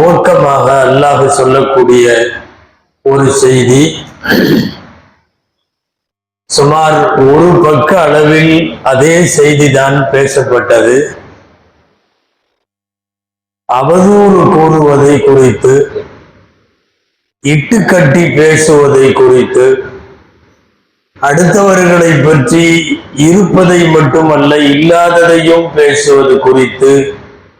துவக்கமாக அல்லாஹ் சொல்லக்கூடிய ஒரு செய்தி. சுமார் ஒரு பக்க அளவில் அதே செய்திதான் பேசப்பட்டது. அவதூறு கூறுவதை குறித்து இட்டுக்கட்டி பேசுவதை குறித்து அடுத்தவர்களை பற்றி இருப்பதை மட்டுமல்ல இல்லாததையும் பேசுவது குறித்து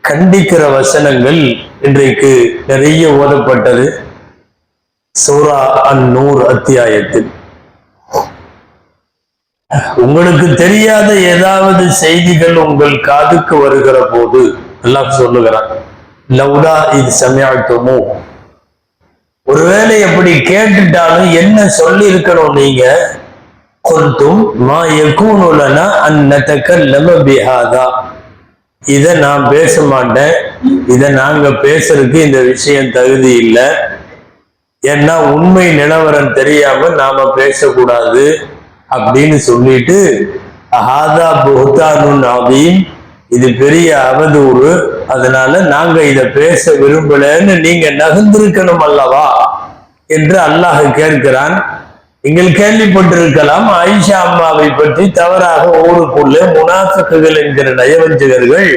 கண்டிக்கிற வசனங்கள் இன்றைக்கு நிறைய ஓதப்பட்டது. சூரா அந்நூர் அத்தியாயத்தில். உங்களுக்கு தெரியாத ஏதாவது செய்திகள் உங்கள் காதுக்கு வருகிற போது எல்லாம் சொல்லுகிறான் லவுடா இது சமயாட்டுமோ ஒருவேளை எப்படி கேட்டுட்டாலும் என்ன சொல்லி இருக்கணும் நீங்க? கொல்தும் மா யகூனுலனா அந்நதக்கல்லம பிஹாதா. இதை நான் பேச மாட்டேன். இதை நாங்கள் பேசுறதுக்கு இந்த விஷயம் தகுதி இல்லை. ஏன்னா உண்மை நிலவரம் தெரியாம நாம பேசக்கூடாது அப்படின்னு சொல்லிட்டு ஹாதா புஹ்தானுன் அதீம் இது பெரிய அவதூறு. அதனால நாங்க இதை பேச விரும்பலன்னு நீங்க நகர்ந்திருக்கணும் அல்லவா? என்று அல்லாஹ் கேட்கிறான். நீங்கள் கேள்விப்பட்டிருக்கலாம் ஆயிஷா அம்மாவை பற்றி தவறாக ஊருக்குள்ளே முனாஃபிக்குகள் என்கிற நயவஞ்சகர்கள்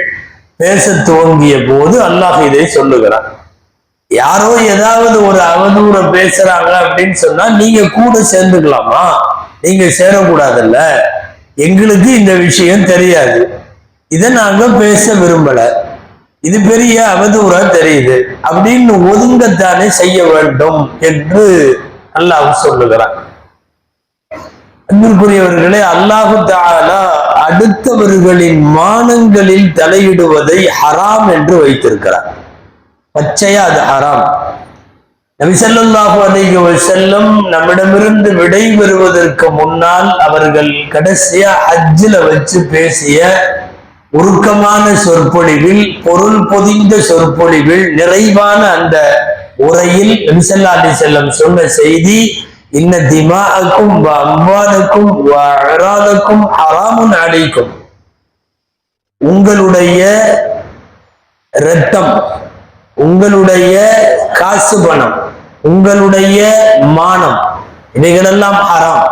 பேச துவங்கிய போது அல்லாஹ் இதை சொல்லுகிறான். யாரோ ஏதாவது ஒரு அவதூற பேசுறாங்க அப்படின்னு சொன்னா நீங்க கூட சேர்ந்துக்கலாமா? நீங்க சேரக்கூடாதுல்ல? எங்களுக்கு இந்த விஷயம் தெரியாது. இதை நாங்க பேச விரும்பல. இது பெரிய அவதூறா தெரியுது. அப்படின்னு ஒதுங்கத்தானே செய்ய வேண்டும் என்று அல்லாஹ் சொல்லுகிறான். அன்பிற்குரியவர்களே அல்லாஹு தாலா அடுத்தவர்களின் மானங்களில் தலையிடுவதை ஹராம் என்று வைத்திருக்கிறார். பச்சையா அது ஹராம். நபிசல்லாஹு அலைஹி செல்லும் நம்மிடமிருந்து விடை பெறுவதற்கு முன்னால் அவர்கள் கடைசியா ஹஜ்ஜில் வச்சு பேசிய உருக்கமான சொற்பொழிவில் பொருள் பொதிந்த சொற்பொழிவில் நிறைவான அந்த உரையில் நபிசல்லா அலி செல்லம் சொன்ன செய்தி இன்ன திமாக்கும் அம்பானுக்கும் அராதக்கும் ஹராமுன் அடைக்கும் உங்களுடைய ரத்தம் உங்களுடைய காசு பணம் உங்களுடைய மானம் இவைகளெல்லாம் ஹராம்.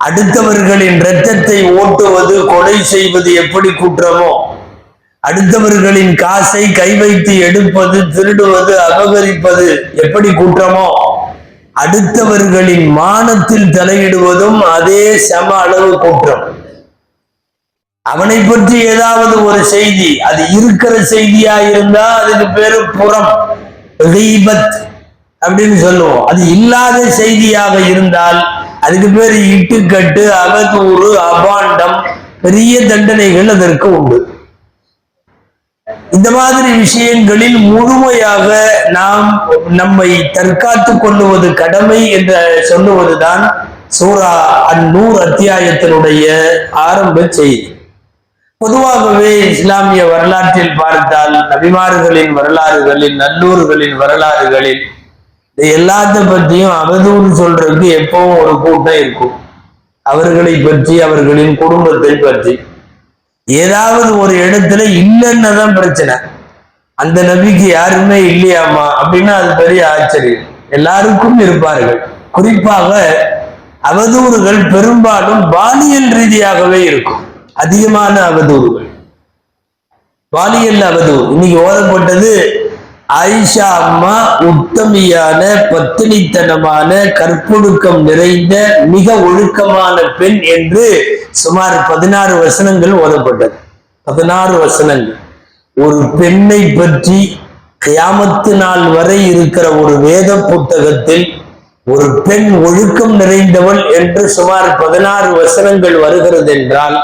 அடுத்தவர்களின் ரத்தத்தை ஓட்டுவது கொலை செய்வது எப்படி குற்றமோ? அடுத்தவர்களின் காசை கை வைத்து எடுப்பது திருடுவது அபகரிப்பது எப்படி குற்றமோ? அடுத்தவர்களின் மானத்தில் தலையிடுவதும் அதே சம அளவு குற்றம். அவனை பற்றி ஏதாவது ஒரு செய்தி அது இருக்கிற செய்தியா இருந்தா அதுக்கு பேரு புறம். ரீபத் அப்படின்னு சொல்லுவோம். அது இல்லாத செய்தியாக இருந்தால் அதுக்கு பேரு இட்டுக்கட்டு அவதூறு அபாண்டம் பெரிய தண்டனைகள் அதற்கு உண்டு. இந்த மாதிரி விஷயங்களில் முழுமையாக நாம் நம்மை தற்காத்து கொள்ளுவது கடமை என்ற சொல்லுவதுதான் சூரா அந்நூறு அத்தியாயத்தினுடைய ஆரம்ப செய்தி. பொதுவாகவே இஸ்லாமிய வரலாற்றில் பார்த்தால் நபிமார்களின் வரலாறுகளில் நல்லூர்களின் வரலாறுகளில் எல்லாத்த பற்றியும் அவதூறு சொல்றதுக்கு எப்பவும் ஒரு கூட்டம் இருக்கும். அவர்களை பற்றி அவர்களின் குடும்பத்தை பற்றி. ஏதாவது ஒரு இடத்துல இல்லைன்னு தான் பிரச்சனை. அந்த நபிக்கு யாருமே இல்லையாமா அப்படின்னா அது பெரிய ஆச்சரியம். எல்லாருக்கும் இருப்பார்கள். குறிப்பாக அவதூறுகள் பெரும்பாலும் பாலியல் ரீதியாகவே இருக்கும். அதிகமான அவதூறுகள். பாலியல் அவதூறு. இன்னைக்கு ஓதப்பட்டது ஆயிஷா அம்மா உத்தமியான பத்தினித்தனமான கற்பொழுக்கம் நிறைந்த மிக ஒழுக்கமான பெண் என்று சுமார் பதினாறு வசனங்கள் ஓதப்பட்டது. பதினாறு வசனங்கள். ஒரு பெண்ணை பற்றி கியாமத்து நாள் வரை இருக்கிற ஒரு வேத புத்தகத்தில் ஒரு பெண் ஒழுக்கம் நிறைந்தவள் என்று சுமார் பதினாறு வசனங்கள் வருகிறது என்றால்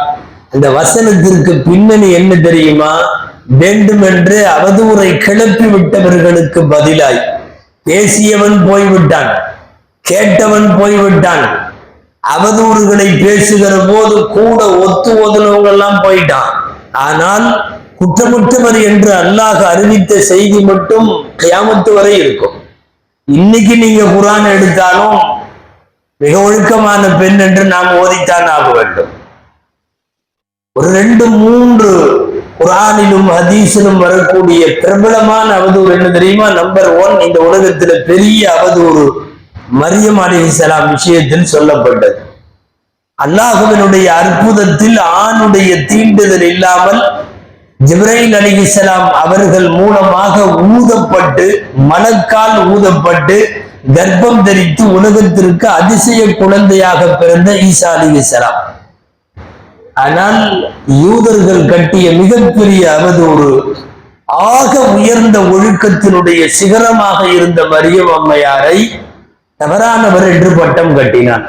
அந்த வசனத்திற்கு பின்னணி என்ன தெரியுமா? வேண்டுமென்று அவதூறை கிளப்பி விட்டவர்களுக்கு பதிலாய் பேசியவன் போய்விட்டான் கேட்டவன் போய்விட்டான். அவதூறுகளை பேசுகிற போது கூட ஒத்து ஓதுனவங்க எல்லாம் போயிட்டான். ஆனால் குற்றமற்றவர் என்று அல்லாஹ் அறிவித்த செய்தி மட்டும் கியாமத்து வரை இருக்கும். இன்னைக்கு நீங்க குரான் எடுத்தாலும் மிக ஒழுக்கமான பெண் என்று நாம் ஓதித்தான் ஆக வேண்டும். ஒரு ரெண்டு மூன்று குரானிலும் ஹதீஸிலும் வரக்கூடிய பிரபலமான அவதூறு என்ன தெரியுமா? நம்பர் ஒன் இந்த உலகத்துல பெரிய அவதூறு மரியம் அலிசலாம் விஷயத்தில் சொல்லப்பட்டது. அல்லாஹுவினுடைய அற்புதத்தில் ஆணுடைய தீண்டுதல் இல்லாமல் ஜிப்ரைல் அலிசலாம் அவர்கள் மூலமாக ஊதப்பட்டு மலக்கால் ஊதப்பட்டு கர்ப்பம் தரித்து உலகத்திற்கு அதிசய குழந்தையாக பிறந்த ஈசா அலிசலாம் ஆனால் யூதர்கள் கட்டிய மிகப்பெரிய அவதூறு ஆக உயர்ந்த ஒழுக்கத்தினுடைய சிகரமாக இருந்த மரியம் அம்மையாரை தவறானவர் என்று பட்டம் கட்டினான்.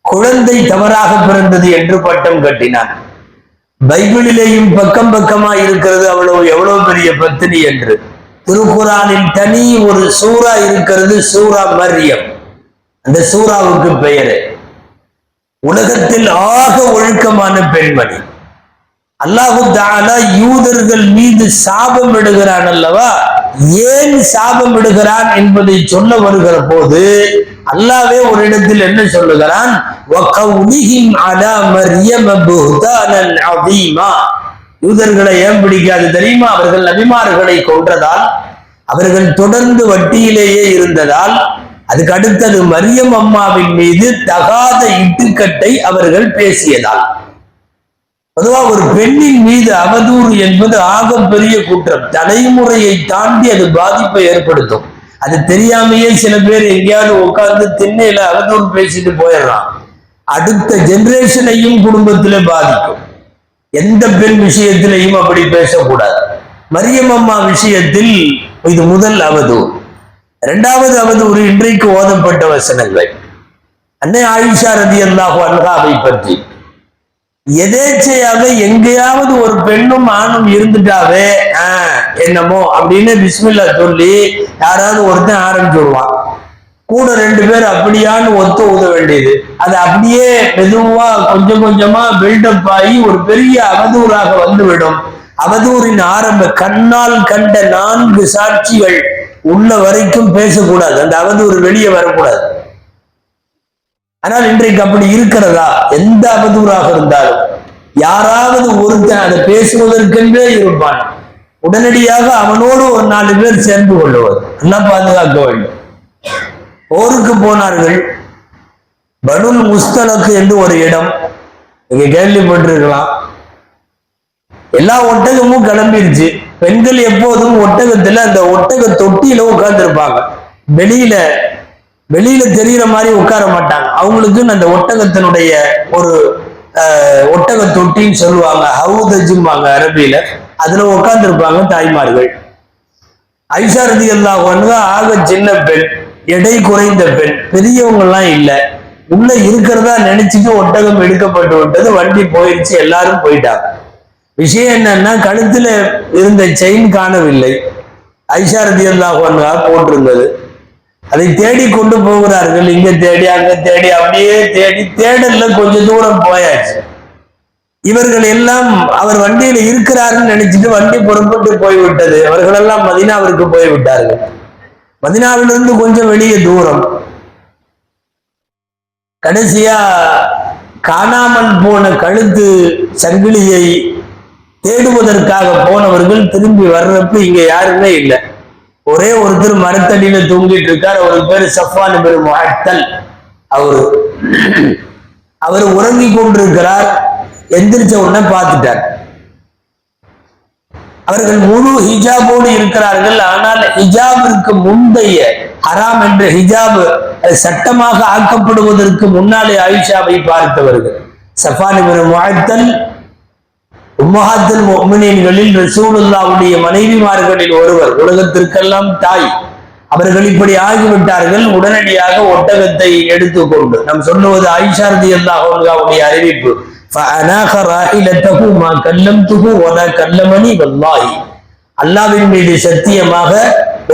குழந்தை தவறாக பிறந்தது என்று பட்டம் கட்டினான். பைபிளிலேயும் பக்கம் பக்கமா இருக்கிறது அவ்வளவு எவ்வளவு பெரிய பத்தினி என்று. திருக்குறானில் தனி ஒரு சூறா இருக்கிறது சூரா மரியம். அந்த சூறாவுக்கு பெயரு. உலகத்தில் ஆக ஒழுக்கமான பெண்மணி. அல்லாஹு தாலா யூதர்கள் மீது சாபம் விடுகிறான் அல்லவா? ஏன் சாபம் இடுகிறான் என்பதை சொல்ல வருகிற போது அல்லாவே ஒரு இடத்தில் என்ன சொல்லுகிறான்? யூதர்களை ஏன் பிடிக்காது தெரியுமா? அவர்கள் அபிமார்களை கொன்றதால் அவர்கள் தொடர்ந்து வட்டியிலேயே இருந்ததால் அதுக்கு அடுத்தது மரியம் அம்மாவின் மீது தகாத இட்டுக்கட்டை அவர்கள் பேசியதால். பொதுவா ஒரு பெண்ணின் மீது அவதூறு என்பது ஆக பெரிய குற்றம். தலைமுறையை தாண்டி அது பாதிப்பை ஏற்படுத்தும். அது தெரியாமையே சில பேர் எங்கேயாவது உட்கார்ந்து திண்ணையில அவதூறு பேசிட்டு போயிடுறான். அடுத்த ஜெனரேஷனையும் குடும்பத்திலே பாதிக்கும். எந்த பெண் விஷயத்திலையும் அப்படி பேசக்கூடாது. மரியம் அம்மா விஷயத்தில் இது முதல் அவதூறு. இரண்டாவது ஒரு இன்றைக்கு ஓதப்பட்ட வசனங்கள். அன்னை ஆயிஷா ரதி அல்லாஹு அன்ஹாவை பற்றி. எதேச்சையாக எங்கேயாவது ஒரு பெண்ணும் ஆணும் இருந்துட்டாவே ஆஹ் என்னமோ அப்படின்னு பிஸ்மில்லா சொல்லி யாராவது ஒருத்தன் ஆரம்பிச்சுடுவான் கூட ரெண்டு பேர் அப்படியான்னு ஒத்து உத வேண்டியது. அது அப்படியே மெதுவா கொஞ்சம் கொஞ்சமா பில்டப் ஆகி ஒரு பெரிய அவதூறாக வந்துவிடும். அவதூரின் ஆரம்ப கண்ணால் கண்ட நான்கு சாட்சிகள் உள்ள வரைக்கும் பேசக்கூடாது. அந்த அவதூறு வெளியே வரக்கூடாது. ஆனால் இன்றைக்கு அப்படி இருக்கிறதா? எந்த அவதூறாக இருந்தாலும். யாராவது ஒருத்தன் அதை பேசுவதற்கென்றே இருப்பான். உடனடியாக அவனோடு ஒரு நாலு பேர் சேர்ந்து கொள்ளுவது எல்லாம் பாதுகாக்க வேண்டும். போருக்கு போனார்கள். பனுல் முஸ்தலக்கு என்று ஒரு இடம். நீங்க கேள்விப்பட்டிருக்கலாம். எல்லா ஒட்டகமும் கிளம்பிருச்சு. பெண்கள் எப்போதும் ஒட்டகத்துல அந்த ஒட்டக தொட்டியில உட்கார்ந்து இருப்பாங்க வெளியில வெளியில தெரியுற மாதிரி உட்கார மாட்டாங்க. அவங்களுக்குன்னு அந்த ஒட்டகத்தினுடைய ஒரு அஹ், ஒட்டக தொட்டின்னு சொல்லுவாங்க. ஹவுதஜும்பாங்க அரபியில. அதுல உட்கார்ந்து இருப்பாங்க தாய்மார்கள். ஐஷா ரதி அல்லாஹ் ஆக சின்ன பெண் எடை குறைந்த பெண் பெரியவங்க எல்லாம் இல்ல. உள்ள இருக்கிறதா நினைச்சுட்டு ஒட்டகம் எடுக்கப்பட்டு விட்டது வண்டி போயிடுச்சு எல்லாரும் போயிட்டாங்க. விஷயம் என்னன்னா கழுத்துல இருந்த செயின் காணவில்லை. ஐஷா ரதி அல்லாஹ் போட்டிருந்தது. அதை தேடி கொண்டு போகிறார்கள். இங்க தேடி அங்க தேடி அப்படியே தேடி தேடல்ல கொஞ்சம் தூரம் போயாச்சு. இவர்கள் எல்லாம் அவர் வண்டியில இருக்கிறாருன்னு நினைச்சிட்டு வண்டி புறப்பட்டு போய்விட்டது. அவர்கள் எல்லாம் மதினாவிற்கு போய்விட்டார்கள். மதினாவிலிருந்து கொஞ்சம் வெளியே தூரம். கடைசியா காணாமல் போன கழுத்து சங்கிலியை தேடுவதற்காக போனவர்கள் திரும்பி வர்றப்ப இங்க யாருமே இல்லை. ஒரே ஒருத்தர் மரத்தடியில தூங்கிட்டு இருக்கார். அவர் பேரு சஃபான் பேரு முஹத்தல் அவரு. அவர் உறங்கி கொண்டிருக்கிறார். எந்திரிச்ச உடனே பார்த்துட்டார். அவர்கள் முழு ஹிஜாபோடு இருக்கிறார்கள். ஆனால் ஹிஜாபிற்கு முந்தைய ஹராம் என்ற ஹிஜாப் சட்டமாக ஆக்கப்படுவதற்கு முன்னாலே ஆயிஷாவை பார்த்தவர்கள். சஃபான் இப்னு உம்மஹாத்தல் மொமினின்களில் ரசூலுல்லாவுடைய மனைவிமார்களில் ஒருவர் உலகத்திற்கெல்லாம் தாய். அவர்கள் இப்படி ஆகிவிட்டார்கள் உடனடியாக ஒட்டகத்தை எடுத்துக்கொண்டு. நாம் சொல்லுவது ஐஷாரதி அல்லாஹுடைய அறிவிப்பு. அல்லாவின் மீது சத்தியமாக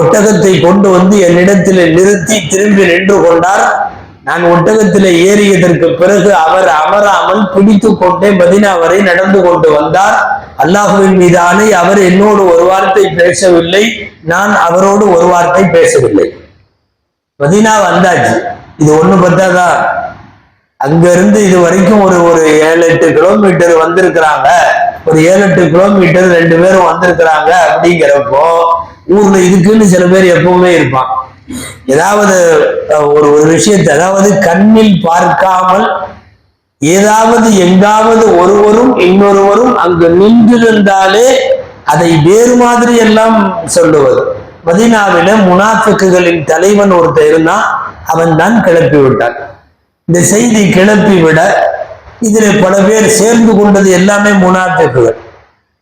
ஒட்டகத்தை கொண்டு வந்து என்னிடத்தில் நிறுத்தி திரும்பி நின்று கொண்டார். நான் ஒட்டகத்தில் ஏறியதற்கு பிறகு அவர் அமராமல் பிடித்து கொண்டே மதினா வரை நடந்து கொண்டு வந்தார். அல்லாஹுவின் மீதானே அவர் என்னோடு ஒரு வார்த்தை பேசவில்லை நான் அவரோடு ஒரு வார்த்தை பேசவில்லை. மதினா வந்தாச்சு. இது ஒண்ணு பத்தாதா? அங்க இருந்து இது வரைக்கும் ஒரு ஒரு ஏழு எட்டு கிலோமீட்டர் வந்திருக்கிறாங்க. ஒரு ஏழு எட்டு கிலோமீட்டர் ரெண்டு பேரும் வந்திருக்கிறாங்க அப்படிங்கிறப்போ ஊர்ல இதுக்குன்னு சில பேர் எப்பவுமே இருப்பான் ஏதாவது ஒரு ஒரு விஷயத்தை அதாவது கண்ணில் பார்க்காமல் ஏதாவது எங்காவது ஒருவரும் இன்னொருவரும் அங்கு நின்றிருந்தாலே அதை வேறு மாதிரி எல்லாம் சொல்லுவது. மதினாவில முனாஃபிக்குகளின் தலைவன் ஒருத்தர் இருந்தான் அவன் தான் கிளப்பி விட்டான். இந்த செய்தி கிளப்பி விட இதில் பல பேர் சேர்ந்து கொண்டது எல்லாமே முனாஃபிக்குகள்.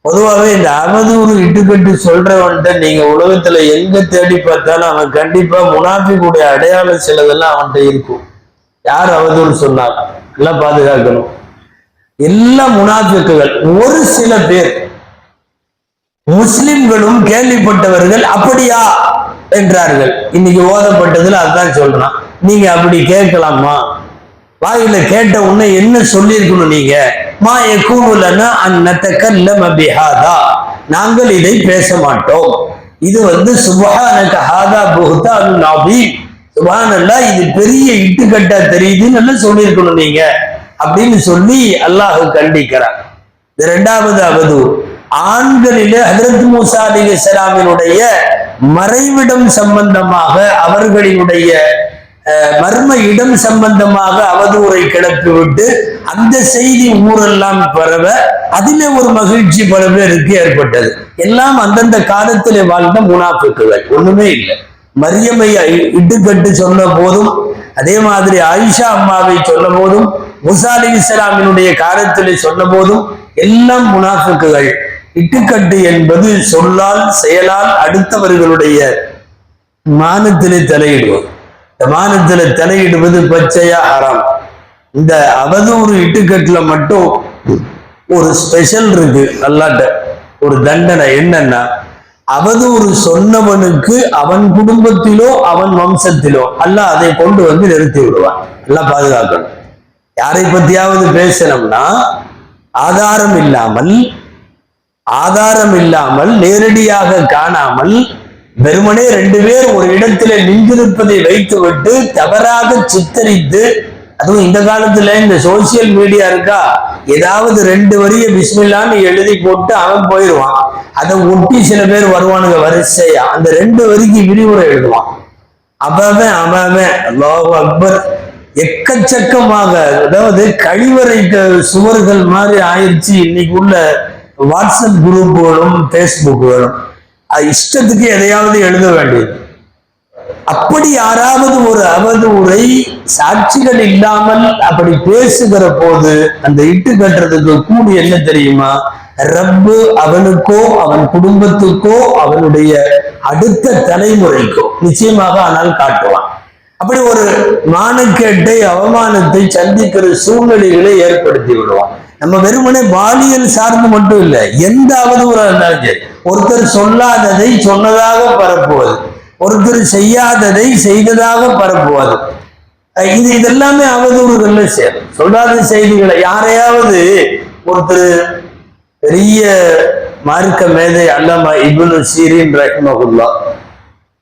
பொதுவாகவே இந்த அவதூறு இட்டுக்கட்டு சொல்றவன்ட்ட நீங்க உலகத்துல எங்க தேடி பார்த்தாலும் அவன் கண்டிப்பா முனாஃபிக்குடைய அடையாளம் சிலதெல்லாம் அவன்கிட்ட இருக்கும். யார் அவதூறு சொன்னார் எல்லாம் பாதுகாக்கணும். எல்லா முனாஃபிக்குகள் ஒரு சில பேர் முஸ்லிம்களும் கேள்விப்பட்டவர்கள் அப்படியா? என்றார்கள். இன்னைக்கு ஓதப்பட்டதுல அதான் சொல்றான். நீங்க அப்படி கேட்கலாமா? வாயில கேட்ட உடனே என்ன சொல்லியிருக்கணும் நீங்க? மா எக்கூலனா அந்நத்தக்கல்லம் பிஹாதா. நாங்கள் இதை பேச மாட்டோம். இது வந்து சுபஹானக ஹாதா புஹ்தா நபி. சுபஹானல்லாஹ் இது பெரிய இட்டுக்கட்டா தெரியுதுன்னு எல்லாம் சொல்லியிருக்கணும் நீங்க. அப்படின்னு சொல்லி அல்லாஹ் கண்டிக்கிறான் இது இரண்டாவது அவது. ஆண்களிலே ஹதரத் மூசா அலி இஸ்லாமினுடைய மறைவிடம் சம்பந்தமாக அவர்களினுடைய மர்ம இடம் சம்பந்தமாக அவதூறை கிளப்பிவிட்டு அந்த செய்தி ஊரெல்லாம் பரவ அதிலே ஒரு மகிழ்ச்சி பல பேருக்கு ஏற்பட்டது. எல்லாம் அந்தந்த காலத்திலே வாழ்ந்த முனாஃபிக்குகள். ஒண்ணுமே இல்லை. மரியமை இட்டுக்கட்டு சொன்ன போதும் அதே மாதிரி ஆயிஷா அம்மாவை சொன்ன போதும் முசா அலி இஸ்லாமினுடைய காலத்திலே சொன்ன போதும் எல்லாம் முனாஃபிக்குகள். இட்டுக்கட்டு என்பது சொல்லால் செயலால் அடுத்தவர்களுடைய மானத்திலே தலையிடுவோம். இந்த தலையிடுவது பச்சையா அறம். இந்த அவதூறு இட்டுக்கட்டுல மட்டும் ஒரு ஸ்பெஷல் இருக்கு அல்லாட்ட. ஒரு தண்டனை என்னன்னா அவதூறு சொன்னவனுக்கு அவன் குடும்பத்திலோ அவன் வம்சத்திலோ அல்ல அதை கொண்டு வந்து நிறுத்தி விடுவான். எல்லாம் பாதுகாக்கணும். யாரை பத்தியாவது பேசணும்னா ஆதாரம் இல்லாமல் ஆதாரம் இல்லாமல் நேரடியாக காணாமல் வெறுமனே ரெண்டு பேர் ஒரு இடத்துல நின்றிருப்பதை வைத்துவிட்டு தவறாக சித்தரித்து அதுவும் இந்த காலத்துல இந்த சோசியல் மீடியா இருக்கா? ஏதாவது ரெண்டு வரிய பிஸ்மில்லான்னு எழுதி போட்டு அவன் போயிடுவான். அதை ஒட்டி சில பேர் வருவானுங்க வரிசையா. அந்த ரெண்டு வரிக்கு விரிவுரை எழுதுவான். அவன் அவன் லோக அக்பர். எக்கச்சக்கமாக அதாவது கழிவறை சுவர்கள் மாதிரி ஆயிடுச்சு. இன்னைக்கு உள்ள வாட்ஸ்அப் குரூப்புகளும் ஃபேஸ்புக்குகளும் இஷ்டத்துக்கு எதையாவது எழுத வேண்டியது. அப்படி யாராவது ஒரு அவதூறை சாட்சிகள் இல்லாமல் அப்படி பேசுகிற போது அந்த இட்டு கட்டுறதுக்கு கூடி என்ன தெரியுமா? ரப்பு அவனுக்கோ அவன் குடும்பத்துக்கோ அவனுடைய அடுத்த தலைமுறைக்கோ நிச்சயமாக ஆனால் காட்டுவான். அப்படி ஒரு மானக்கேட்டை அவமானத்தை சந்திக்கிற சூழ்நிலைகளை ஏற்படுத்தி விடுவான். நம்ம வெறுமனே பாலியல் சார்ந்து மட்டும் இல்லை எந்த அவதூறா இருந்தாலும் சரி ஒருத்தர் சொல்லாததை சொன்னதாக பரப்புவது ஒருத்தர் செய்யாததை செய்ததாக பரப்புவது. இது இதெல்லாமே அவதூறுகள்ல சேரும். சொல்லாத செய்திகளை யாரையாவது ஒருத்தர் பெரிய மார்க்க மேதை அல்லாமா இபுனு சீரின் ரஹ்மகுல்லா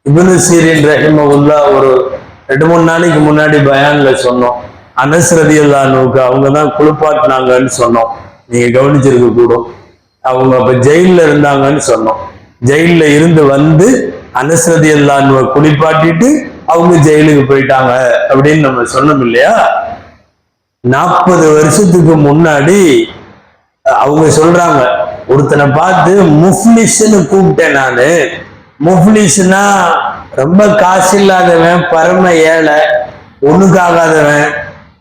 இபுனு சீரின் ரஹிமகுல்லா ஒரு ரெண்டு மூணு நாளைக்கு முன்னாடி பயான்ல சொன்னோம். அனஸ் ரதியுல்லானுக்கு அவங்க தான் குளிப்பாட்டினாங்கன்னு சொன்னோம். நீங்க கவனிச்சிருக்க கூடும். அவங்க அப்ப ஜெயில இருந்தாங்கன்னு சொன்னோம். ஜெயில்ல இருந்து வந்து அனசரதி ரதியுல்லானுவை குளிப்பாட்டிட்டு அவங்க ஜெயிலுக்கு போயிட்டாங்க அப்படின்னு நம்ம சொன்னோம் இல்லையா? நாற்பது வருஷத்துக்கு முன்னாடி அவங்க சொல்றாங்க ஒருத்தனை பார்த்து முஃப்லிஸ்ன்னு கூப்பிட்டேன் நானு. முஃப்லிஸ்னா ரொம்ப காசு இல்லாதவன் பரம ஏழை ஒண்ணுக்காகாதவன்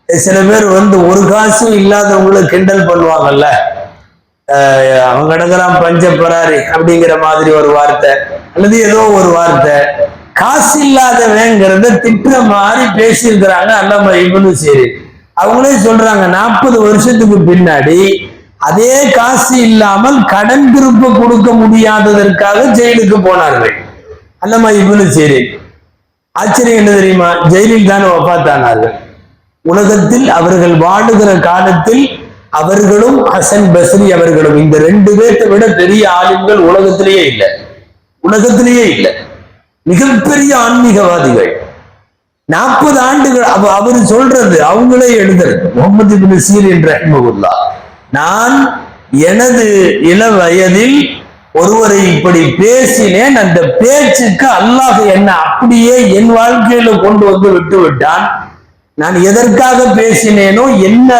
சில பேர் வந்து ஒரு காசும் இல்லாதவங்கள கிண்டல் பண்ணுவாங்கல்ல. அவங்க அவன் கிடக்குறான் பஞ்ச பராரி அப்படிங்கிற மாதிரி ஒரு வார்த்தை அல்லது ஏதோ ஒரு வார்த்தை. காசு இல்லாதவங்கிறத திட்டுற மாதிரி பேசியிருக்கிறாங்க அல்லாம இவனு சரி. அவங்களே சொல்றாங்க நாற்பது வருஷத்துக்கு பின்னாடி அதே காசு இல்லாமல் கடன் திருப்ப கொடுக்க முடியாததற்காக ஜெயிலுக்கு போனார்கள். அல்லமா இவனு சரி. ஆச்சரியம் என்ன தெரியுமா? ஜெயிலில் தானே ஒப்பாத்தானார்கள். உலகத்தில் அவர்கள் வாழுகிற காலத்தில் அவர்களும் ஹசன் பஸ்ரி அவர்களும் இந்த ரெண்டு பேர்த்தை விட பெரிய ஆளுங்கள் உலகத்திலேயே இல்லை. உலகத்திலேயே இல்லை. மிகப்பெரிய ஆன்மீகவாதிகள். நாற்பது ஆண்டுகள் அவ அவர் சொல்றது அவங்களே எழுதுறது. முகமது பின் சீர் என்ற ரஹ்மகுல்லா நான் எனது இள வயதில் ஒருவரை இப்படி பேசினேன். அந்த பேச்சுக்கு அல்லாஹ் என்ன அப்படியே என் வாழ்க்கையில கொண்டு வந்து விட்டு விட்டான். நான் எதற்காக பேசினேனோ என்ன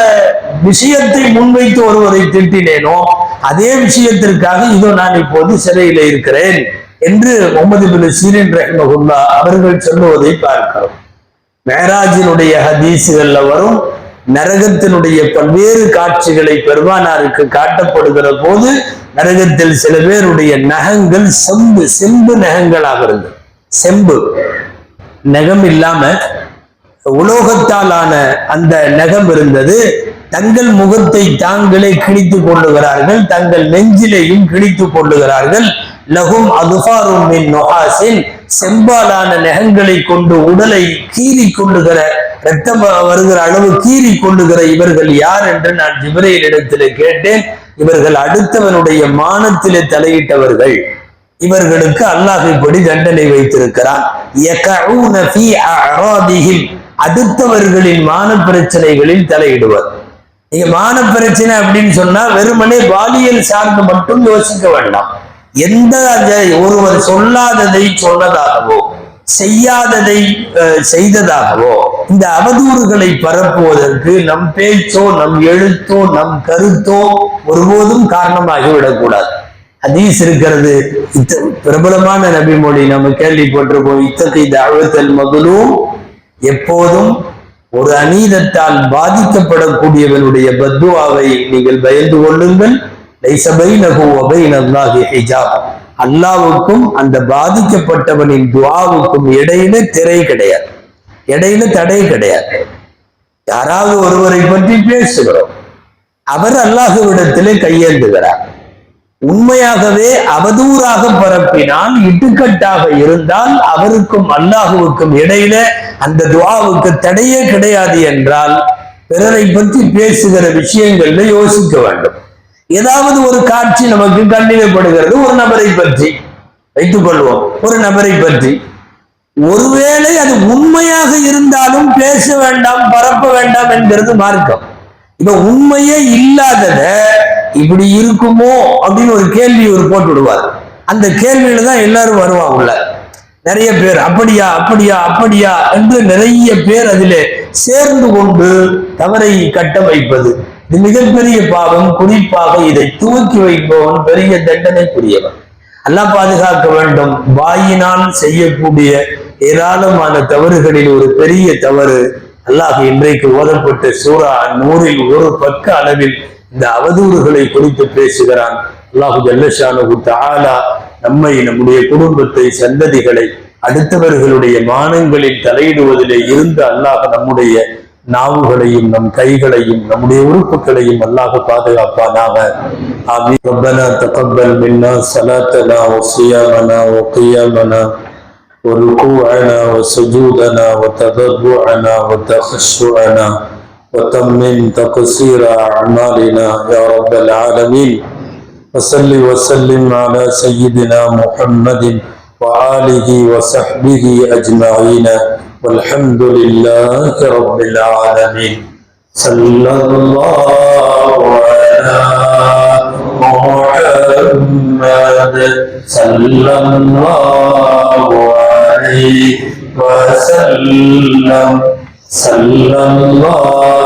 விஷயத்தை முன்வைத்து ஒருவரை திட்டினேனோ அதே விஷயத்திற்காக இதோ நான் இப்போது சிறையில் இருக்கிறேன் என்று முகமது பின் சீரின் ரஹ்மகுல்லா அவர்கள் சொல்லுவதை பார்க்கிறோம். மேராஜினுடைய ஹதீசுகள்ல வரும் நரகத்தினுடைய பல்வேறு காட்சிகளை பெருமானாருக்கு காட்டப்படுகிற போது நரகத்தில் சில பேருடைய நகங்கள் செம்பு செம்பு நகங்களாக இருந்தது. செம்பு. நகம் இல்லாம உலோகத்தால் ஆன அந்த நகம் இருந்தது. தங்கள் முகத்தை தாங்களே கிழித்துக் கொள்ளுகிறார்கள். தங்கள் நெஞ்சிலையும் கிழித்துக் கொள்ளுகிறார்கள். லகும் அதுபாரும் மின் நொஹாசின் செம்பாலான நகங்களை கொண்டு உடலை கீறி கொள்ளுகிற ரத்தம் வருகிற அளவு கீறி கொள்ளுகிற இவர்கள் யார் என்று நான் ஜிப்ரையில் இடத்திலே கேட்டேன். இவர்கள் அடுத்தவனுடைய மானத்திலே தலையிட்டவர்கள். இவர்களுக்கு அல்லாஹ் இப்படி தண்டனை வைத்திருக்கிறான். அடுத்தவர்களின் மான பிரச்சனைகளில் தலையிடுவார். நீங்க மான பிரச்சனை அப்படின்னு சொன்னா வெறுமனே பாலியல் சார்ந்து மட்டும் யோசிக்க வேண்டாம். எந்த ஒருவர் சொல்லாததை சொன்னதாகவோ செய்யாததை அஹ், செய்ததாகவோ இந்த அவதூறுகளை பரப்புவதற்கு நம் பேச்சோ நம் எழுத்தோ நம் கருத்தோ ஒருபோதும் காரணமாகி விடக்கூடாது. ஹதீஸ் இருக்கிறது. இத்த பிரபலமான நபிமொழி நம்ம கேள்விப்பட்டிருப்போம். இத்தகைய தாழ்வத்தல் மகளும் எப்போதும் ஒரு அநீதத்தால் பாதிக்கப்படக்கூடியவனுடைய பத்துவாவை நீங்கள் பயந்து கொள்ளுங்கள். நல்லாஹி அல்லாவுக்கும் அந்த பாதிக்கப்பட்டவனின் துவாவுக்கும் இடையில திரை கிடையாது. இடையில தடை கிடையாது. யாராவது ஒருவரை பற்றி பேசுகிறோம். அவர் அல்லாஹுவிடத்திலே கையேந்துகிறார். உண்மையாகவே அவதூறாக பரப்பினால் இட்டுக்கட்டாக இருந்தால் அவருக்கும் அல்லாஹுவுக்கும் இடையில அந்த துவாவுக்கு தடையே கிடையாது என்றால் பிறரை பற்றி பேசுகிற விஷயங்கள்ல யோசிக்க வேண்டும். ஏதாவது ஒரு காட்சி நமக்கு கண்டினப்படுகிறது ஒரு நபரை பற்றி வைத்துக் கொள்வோம். ஒரு நபரை பற்றி. ஒருவேளை அது உண்மையாக இருந்தாலும் பேச வேண்டாம் பரப்ப வேண்டாம் என்கிறது மார்க்கம். இப்ப உண்மையே இல்லாதத இப்படி இருக்குமோ அப்படின்னு ஒரு கேள்வி ஒரு போட்டு விடுவார் அந்த கேள்வியில தான் எல்லாரும் வருவாங்க உள்ள. நிறைய பேர் அப்படியா அப்படியா அப்படியா என்று நிறைய பேர் அதிலே சேர்ந்து கொண்டு தவறை கட்ட வைப்பது. இது மிகப்பெரிய பாவம். குறிப்பாக இதை துவக்கி வைப்பவன் பெரிய தண்டனைக்குரியவன். அல்லாஹ் பாதுகாக்க வேண்டும். வாயினால் செய்யக்கூடிய ஏராளமான தவறுகளில் ஒரு பெரிய தவறு அல்லாஹ் இன்றைக்கு ஓதப்பட்ட சூரா நூறில் ஒரு பக்க அளவில் இந்த அவதூறுகளை குறித்து பேசுகிறான் அல்லாஹு ஜல்லஷானு தஆலா நம்மை நம்முடைய குடும்பத்தை சந்ததிகளை அடுத்தவர்களுடைய மானங்களில் தலையிடுவதிலே இருந்து அல்லாஹ் நம்முடைய நாவுகளையும் நம் கைகளையும் நம்முடைய உறுப்புகளையும் அல்லாஹ் பாதுகாப்பானாக ஆமீன் ربنا تقبل منا صلاتنا وصيامنا وقيامنا وركوعنا وسجودنا وتضرعنا وتخشعنا وتمم تقصير أعمالنا يا رب العالمين. وصل وسلم على سيدنا محمد وآله وصحبه أجمعين. والحمد لله رب العالمين. صلى الله على محمد. صلى الله عليه وسلم. صلى الله